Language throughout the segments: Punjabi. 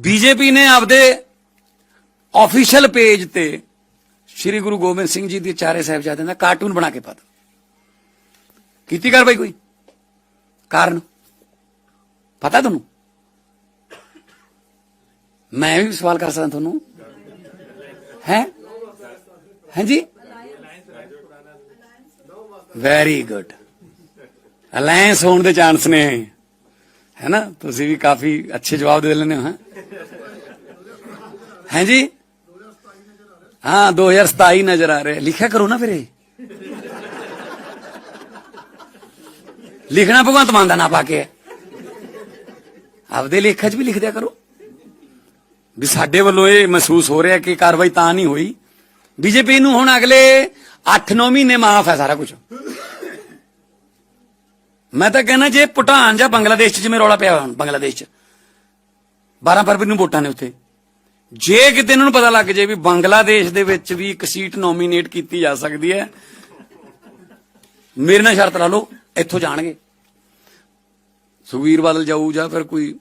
ਬੀਜੇਪੀ ਨੇ ਆਪਦੇ ਆਫੀਸ਼ੀਅਲ ਪੇਜ ਤੇ ਸ੍ਰੀ ਗੁਰੂ ਗੋਬਿੰਦ ਸਿੰਘ ਜੀ ਦੇ ਚਾਰੇ ਸਾਹਿਬਜ਼ਾਦਿਆਂ ਦਾ ਕਾਰਟੂਨ ਬਣਾ ਕੇ ਪਾਤਾ ਕੀਤੀ ਕਾਰਵਾਈ ਕੋਈ? ਕਾਰਨ? ਪਤਾ ਤੁਹਾਨੂੰ? ਮੈਂ ਵੀ ਸਵਾਲ ਕਰ ਸਕਦਾ ਤੁਹਾਨੂੰ। ਹੈ? ਹਾਂਜੀ? ਵੈਰੀ ਗੁੱਡ ਅਲਾਈਅੰਸ ਹੋਣ ਦੇ ਚਾਂਸ ਨੇ। ਹੈ ਨਾ ਤੁਸੀਂ ਵੀ ਕਾਫੀ ਅੱਛੇ ਜਵਾਬ ਦੇ ਲੈਂਦੇ ਹੋ, ਹਾਂ? ਹਾਂਜੀ ਹਾਂ 2027 ਨਜ਼ਰ ਆ ਰਿਹਾ। ਲਿਖਿਆ ਕਰੋ ਨਾ ਫਿਰ ਇਹ। ਲਿਖਣਾ ਭਗਵੰਤ ਮਾਨ ਦਾ ਨਾਂ ਪਾ ਕੇ। ਆਪਦੇ ਲੇਖਾਂ 'ਚ ਵੀ ਲਿਖ ਦਿਆ ਕਰੋ। ਵੀ ਸਾਡੇ ਵੱਲੋਂ ਇਹ ਮਹਿਸੂਸ ਹੋ ਰਿਹਾ ਕਿ ਕਾਰਵਾਈ ਤਾਂ ਨਹੀਂ ਹੋਈ। ਬੀਜੇਪੀ ਨੂੰ ਹੁਣ ਅਗਲੇ 8-9 ਮਹੀਨੇ ਮਾਫ ਹੈ ਸਾਰਾ ਕੁਝ ਮੈਂ ਤਾਂ ਕਹਿੰਦਾ ਜੇ ਭੂਟਾਨ ਜਾਂ ਬੰਗਲਾਦੇਸ਼ 'ਚ ਜਿਵੇਂ ਰੌਲਾ ਪਿਆ ਹੁਣ, ਬੰਗਲਾਦੇਸ਼ 'ਚ। 12 ਫਰਵਰੀ ਨੂੰ ਵੋਟਾਂ ਨੇ ਉੱਥੇ। ਜੇ ਕਿਤੇ ਇਹਨਾਂ ਨੂੰ ਪਤਾ ਲੱਗ ਜੇ ਵੀ ਬੰਗਲਾਦੇਸ਼ ਦੇ ਵਿੱਚ ਵੀ ਇੱਕ ਸੀਟ ਨੋਮੀਨੇਟ ਕੀਤੀ ਜਾ ਸਕਦੀ ਹੈ, ਮੇਰੇ ਨਾਲ ਸ਼ਰਤ ਲਾ ਲਓ, ਇੱਥੋਂ ਜਾਣਗੇ। ਸੁਖਵੀਰ ਬਾਦਲ ਜਾਊ ਜਾਂ ਫਿਰ ਕੋਈ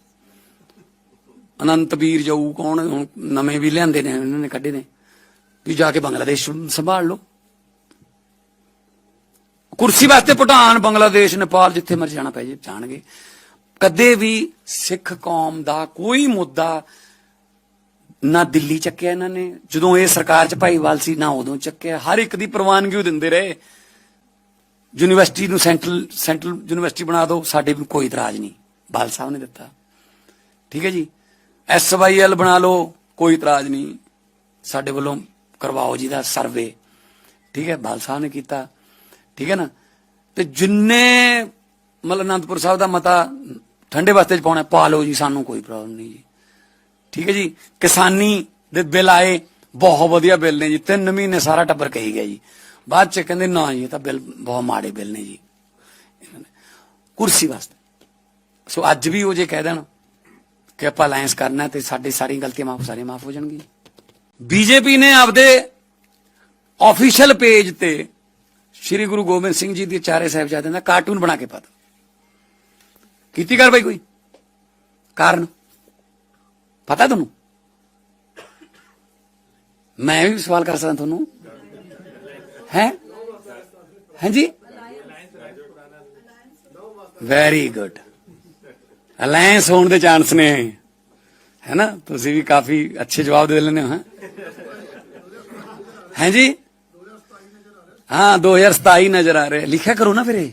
ਅਨੰਤ ਵੀਰ ਜਾਊ, ਕੌਣ ਹੁਣ ਨਵੇਂ ਵੀ ਲਿਆਂਦੇ ਨੇ, ਇਹਨਾਂ ਨੇ ਕੱਢੇ ਨੇ। ਵੀ ਜਾ ਕੇ ਬੰਗਲਾਦੇਸ਼ ਸੰਭਾਲ ਲਓ। ਕੁਰਸੀ ਵਾਸਤੇ ਭੂਟਾਨ, ਬੰਗਲਾਦੇਸ਼, ਨੇਪਾਲ ਜਿੱਥੇ ਮਰਜ਼ੀ ਜਾਣਾ ਪੈ ਜੇ, ਜਾਣਗੇ। ਕਦੇ ਵੀ ਸਿੱਖ ਕੌਮ ਦਾ ਕੋਈ ਮੁੱਦਾ ਨਾ ਦਿੱਲੀ ਚੱਕਿਆ ਇਹਨਾਂ ਨੇ। ਜਦੋਂ ਇਹ ਸਰਕਾਰ ਚ ਭਾਈਵਾਲ ਸੀ, ਨਾ ਉਦੋਂ ਚੱਕਿਆ। ਹਰ ਇੱਕ ਦੀ ਪ੍ਰਵਾਨਗੀ ਉਹ ਦਿੰਦੇ ਰਹੇ। ਯੂਨੀਵਰਸਿਟੀ ਨੂੰ ਸੈਂਟਰਲ ਸੈਂਟਰਲ ਯੂਨੀਵਰਸਿਟੀ ਬਣਾ ਦਿਓ, ਸਾਡੇ ਵੀ ਕੋਈ ਇਤਰਾਜ਼ ਨਹੀਂ। ਬਾਲ ਸਾਹਿਬ ਨੇ ਦਿੱਤਾ। ਠੀਕ ਹੈ ਜੀ? ਐਸਵਾਈਐਲ ਬਣਾ ਲਓ, ਕੋਈ ਇਤਰਾਜ਼ ਨਹੀਂ। ਸਾਡੇ ਵੱਲੋਂ ਕਰਵਾਓ ਜੀ ਦਾ ਸਰਵੇ। ਠੀਕ ਹੈ? ਬਾਲ ਸਾਹਿਬ ਨੇ ਕੀਤਾ। ਠੀਕ ਹੈ ਨਾ? ਤੇ ਜਿੰਨੇ ਮਤਲਬ ਅਨੰਦਪੁਰ ਸਾਹਿਬ ਦਾ ਮਤਾ ਠੰਡੇ ਵਾਸਤੇ ਚ ਪਾਉਣਾ, ਪਾ ਲਓ ਜੀ, ਸਾਨੂੰ ਕੋਈ ਪ੍ਰੋਬਲਮ ਨਹੀਂ ਜੀ। ਠੀਕ ਹੈ ਜੀ? ਕਿਸਾਨੀ ਦੇ ਬਿੱਲ ਆਏ, ਬਹੁਤ ਵਧੀਆ ਬਿੱਲ ਨੇ ਜੀ। ਤਿੰਨ ਮਹੀਨੇ ਸਾਰਾ ਟੱਬਰ ਕਹੀ ਗਿਆ ਜੀ। ਬਾਅਦ ਚ ਕਹਿੰਦੇ, ਨਾ ਜੀ, ਇਹ ਤਾਂ ਬਿੱਲ ਬਹੁਤ ਮਾੜੇ ਬਿੱਲ ਨੇ ਜੀ। ਕੁਰਸੀ ਵਾਸਤੇ। ਸੋ ਅੱਜ ਵੀ ਉਹ ਜੇ ਕਹਿ ਦੇਣ ਕਿ ਆਪਾਂ ਅਲਾਈਅੰਸ ਕਰਨਾ ਤੇ ਸਾਡੀ ਸਾਰੀ ਗਲਤੀਆਂ ਮਾਫ, ਸਾਰੀਆਂ ਮਾਫ ਹੋ ਜਾਣਗੀਆਂ। ਬੀਜੇਪੀ ਨੇ ਆਪਦੇ ਆਫੀਸ਼ੀਅਲ ਪੇਜ ਤੇ ਸ੍ਰੀ ਗੁਰੂ ਗੋਬਿੰਦ ਸਿੰਘ ਜੀ ਦੇ ਚਾਰੇ ਸਾਹਿਬਜ਼ਾਦਿਆਂ ਦਾ ਕਾਰਟੂਨ ਬਣਾ ਕੇ ਪਾਤਾ ਕੀਤੀ ਕਾਰਵਾਈ ਕੋਈ? ਕਾਰਨ? ਪਤਾ ਤੁਹਾਨੂੰ? ਮੈਂ ਵੀ ਸਵਾਲ ਕਰ ਸਕਦਾ ਤੁਹਾਨੂੰ। ਹੈ? ਹਾਂਜੀ? ਵੈਰੀ ਗੁੱਡ ਅਲਾਈਅੰਸ ਹੋਣ ਦੇ ਚਾਂਸ ਨੇ। ਹੈ ਨਾ? ਤੁਸੀਂ ਵੀ ਕਾਫੀ ਅੱਛੇ ਜਵਾਬ ਦੇ ਲੈਂਦੇ ਹੋ, ਹਾਂ? ਹਾਂਜੀ? ਹਾਂ 2027 ਨਜ਼ਰ ਆ ਰਿਹਾ। ਲਿਖਿਆ ਕਰੋ ਨਾ ਫਿਰ ਇਹ।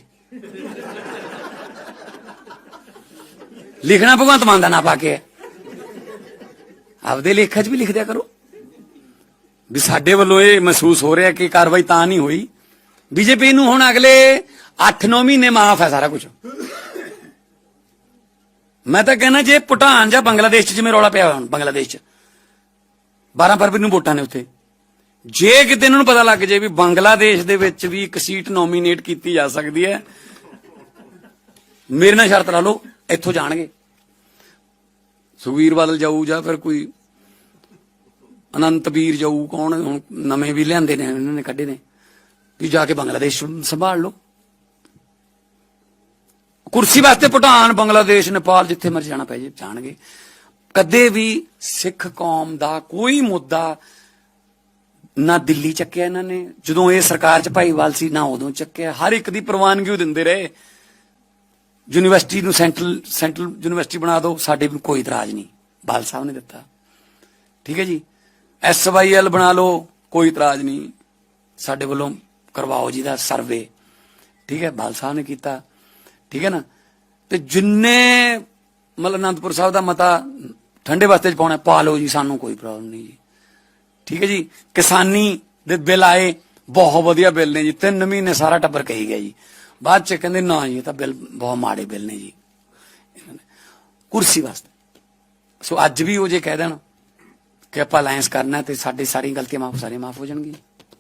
ਲਿਖਣਾ ਭਗਵੰਤ ਮਾਨ ਦਾ ਨਾ ਪਾ ਕੇ। ਆਪਦੇ ਲੇਖਾਂ 'ਚ ਵੀ ਲਿਖ ਦਿਆ ਕਰੋ। ਵੀ ਸਾਡੇ ਵੱਲੋਂ ਇਹ ਮਹਿਸੂਸ ਹੋ ਰਿਹਾ ਕਿ ਕਾਰਵਾਈ ਤਾਂ ਨਹੀਂ ਹੋਈ। ਬੀਜੇਪੀ ਨੂੰ ਹੁਣ ਅਗਲੇ 8-9 ਮਹੀਨੇ ਮਾਫ ਹੈ ਸਾਰਾ ਕੁਝ ਮੈਂ ਤਾਂ ਕਹਿੰਦਾ ਜੇ ਭੂਟਾਨ ਜਾਂ ਬੰਗਲਾਦੇਸ਼ 'ਚ ਜਿਵੇਂ ਰੌਲਾ ਪਿਆ ਹੋਇਆ ਹੁਣ, ਬੰਗਲਾਦੇਸ਼ 'ਚ। 12 ਫਰਵਰੀ ਨੂੰ ਵੋਟਾਂ ਨੇ ਉੱਥੇ। ਜੇ ਕਿਤੇ ਇਹਨਾਂ ਨੂੰ ਪਤਾ ਲੱਗ ਜੇ ਵੀ ਬੰਗਲਾਦੇਸ਼ ਦੇ ਵਿੱਚ ਵੀ ਇੱਕ ਸੀਟ ਨੋਮੀਨੇਟ ਕੀਤੀ ਜਾ ਸਕਦੀ ਹੈ, ਮੇਰੇ ਨਾਲ ਸ਼ਰਤ ਲਾ ਲਓ, ਇੱਥੋਂ ਜਾਣਗੇ। ਸੁਖਵੀਰ ਬਾਦਲ ਜਾਊ ਜਾਂ ਫਿਰ ਕੋਈ ਅਨੰਤ ਵੀਰ ਜਾਊ, ਕੌਣ ਹੁਣ ਨਵੇਂ ਵੀ ਲਿਆਂਦੇ ਨੇ, ਇਹਨਾਂ ਨੇ ਕੱਢੇ ਨੇ। ਵੀ ਜਾ ਕੇ ਬੰਗਲਾਦੇਸ਼ ਸੰਭਾਲ ਲਓ। ਕੁਰਸੀ ਵਾਸਤੇ ਭੂਟਾਨ, ਬੰਗਲਾਦੇਸ਼, ਨੇਪਾਲ, ਜਿੱਥੇ ਮਰਜ਼ੀ ਜਾਣਾ ਪੈ ਜੇ, ਜਾਣਗੇ। ਕਦੇ ਵੀ ਸਿੱਖ ਕੌਮ ਦਾ ਕੋਈ ਮੁੱਦਾ ਨਾ ਦਿੱਲੀ ਚੱਕਿਆ ਇਹਨਾਂ ਨੇ। ਜਦੋਂ ਇਹ ਸਰਕਾਰ ਚ ਭਾਈਵਾਲ ਸੀ, ਨਾ ਉਦੋਂ ਚੱਕਿਆ। ਹਰ ਇੱਕ ਦੀ ਪ੍ਰਵਾਨਗੀ ਉਹ ਦਿੰਦੇ ਰਹੇ। ਯੂਨੀਵਰਸਿਟੀ ਨੂੰ ਸੈਂਟਰਲ ਸੈਂਟਰਲ ਯੂਨੀਵਰਸਿਟੀ ਬਣਾ ਦਿਓ, ਸਾਡੇ ਵੀ ਕੋਈ ਇਤਰਾਜ਼ ਨਹੀਂ। ਬਾਲ ਸਾਹਿਬ ਨੇ ਦਿੱਤਾ। ਠੀਕ ਹੈ ਜੀ? ਐਸਵਾਈਐਲ ਬਣਾ ਲਓ, ਕੋਈ ਇਤਰਾਜ਼ ਨਹੀਂ। ਸਾਡੇ ਵੱਲੋਂ ਕਰਵਾਓ ਜੀ ਦਾ ਸਰਵੇ। ਠੀਕ ਹੈ? ਬਾਲ ਸਾਹਿਬ ਨੇ ਕੀਤਾ। ਠੀਕ ਹੈ ਨਾ? ਤੇ ਜਿੰਨੇ ਮਤਲਬ ਅਨੰਦਪੁਰ ਸਾਹਿਬ ਦਾ ਮਤਾ ਠੰਡੇ ਵਾਸਤੇ ਚ ਪਾਉਣਾ, ਪਾ ਲਓ ਜੀ, ਸਾਨੂੰ ਕੋਈ ਪ੍ਰੋਬਲਮ ਨਹੀਂ ਜੀ। ਠੀਕ ਹੈ ਜੀ? ਕਿਸਾਨੀ ਦੇ ਬਿੱਲ ਆਏ, ਬਹੁਤ ਵਧੀਆ ਬਿੱਲ ਨੇ ਜੀ। ਤਿੰਨ ਮਹੀਨੇ ਸਾਰਾ ਟੱਬਰ ਕਹੀ ਗਿਆ ਜੀ। ਬਾਅਦ ਚ ਕਹਿੰਦੇ, ਨਾ ਜੀ, ਇਹ ਤਾਂ ਬਿੱਲ, ਬਹੁਤ ਮਾੜੇ ਬਿੱਲ ਨੇ ਜੀ। ਕੁਰਸੀ ਵਾਸਤੇ। ਸੋ ਅੱਜ ਵੀ ਉਹ ਜੇ ਕਹਿ ਦੇਣ ਕਿ ਆਪਾਂ ਅਲਾਈਅੰਸ ਕਰਨਾ ਤੇ ਸਾਡੀ ਸਾਰੀ ਗਲਤੀਆਂ ਮਾਫ ਸਾਰੀਆਂ ਮਾਫ ਹੋ ਜਾਣਗੀਆਂ।